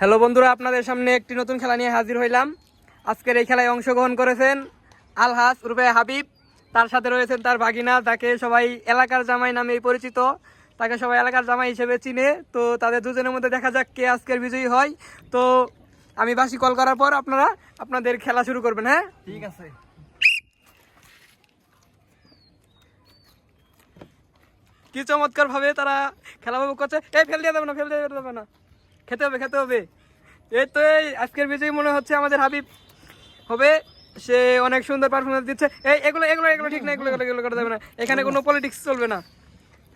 Hello বন্ধুরা আপনাদের সামনে একটি নতুন খেলা নিয়ে হাজির হইলাম। আজকের এই খেলায় অংশগ্রহণ করেছেন আলহাস রূপে হাবিব তার সাথে রয়েছেন তার ভাগিনা তাকে সবাই এলাকার জামাই নামে পরিচিত তাকে সবাই এলাকার জামাই হিসেবে চিনে। তো তাদের দুজনের মধ্যে দেখা যাক কে আজকের বিজয়ী হয়। তো আমি বাসি কল করার পর আপনারা আপনাদের খেলা শুরু করবেন হ্যাঁ? ঠিক আছে। কি চমৎকার ভাবে তারা খেলা উপভোগ করছে। এই ফেল দিয়ে দেবে না ফেল দিয়ে দেবে না। খেতে হবে খেতে হবে। এই তো এই আজকের বিজয়ী মনে হচ্ছে আমাদের হাবিব হবে। সে অনেক সুন্দর পারফরমেন্স দিচ্ছে। এই, এগুলো এগুলো এগুলো ঠিক না, এগুলো এগুলো করা যাবে না। এখানে কোনো পলিটিক্স চলবে না।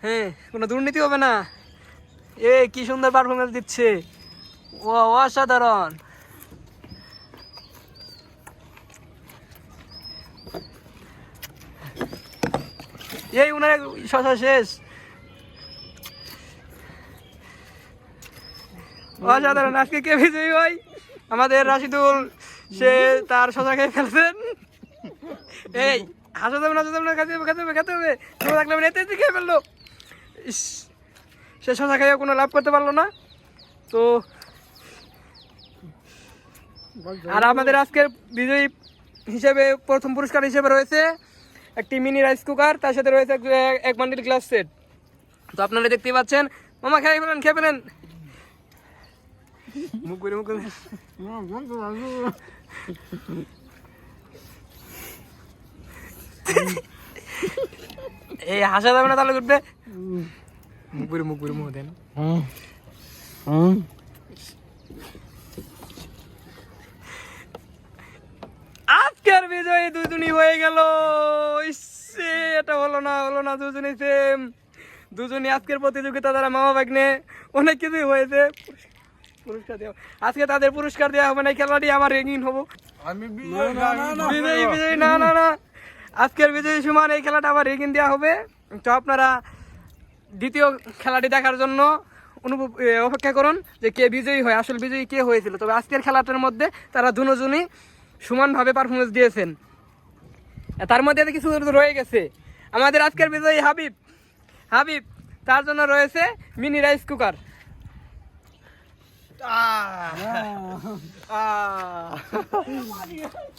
হ্যাঁ কোনো দুর্নীতি হবে না। এ কি সুন্দর পারফরমেন্স দিচ্ছে। ও অসাধারণ। এই, উনার শশা শেষ। অসাধারণ, আজকে কে বিজয়ী হয় আমাদের রাশিদুল, সে তার শশা খেয়ে ফেলছেন। এই, হাসা যাবে না যাবে না খেতে হবে খেতে হবে খেতে হবে। তুমি থাকলে এতে এতে খেয়ে ফেলল। ইস, সে শশা খেয়ে কোনো লাভ করতে পারল না। তো, আর আমাদের আজকের বিজয়ী হিসেবে, প্রথম পুরস্কার হিসেবে রয়েছে একটি মিনি রাইস কুকার, তার সাথে রয়েছে এক বান্ডিল গ্লাস সেট। তো আপনারা দেখতেই পাচ্ছেন, মামা খেয়ে ফেলেন খেয়ে ফেলেন। মুখ করে মুখ করে এই, হাসা যাবে না তাহলে উঠবে? মুখ করে মুখ করে মুখ দেন। আজকের বিজয়ী দুজনই হয়ে গেল। এটা হলো না হলো না, দুজনই সেম দুজনই আজকের প্রতিযোগিতা তারা মামা ভাগ্নে, অনেক কিছুই হয়েছে। পুরস্কার দেওয়া। আজকে তাদের পুরস্কার দেওয়া হবে না এই খেলাটি আমার রেগিং হব। আমি বিজয়ী বিজয়ী। না না না। আজকের বিজয়ী সমান এই খেলাটা আবার রেগিং দেওয়া হবে। তো আপনারা দ্বিতীয় খেলাটি দেখার জন্য অনুভব অপেক্ষা করুন যে কে বিজয়ী হয় আসল বিজয়ী কে হয়েছিল। তবে আজকের খেলাটার মধ্যে তারা দুজনই সমানভাবে পারফরমেন্স দিয়েছেন। তার মধ্যে কিছু রয়ে গেছে। আমাদের আজকের বিজয়ী হাবিব। হাবিব তার জন্য রয়েছে মিনি রাইস কুকার। 啊。啊。哈哈哈哈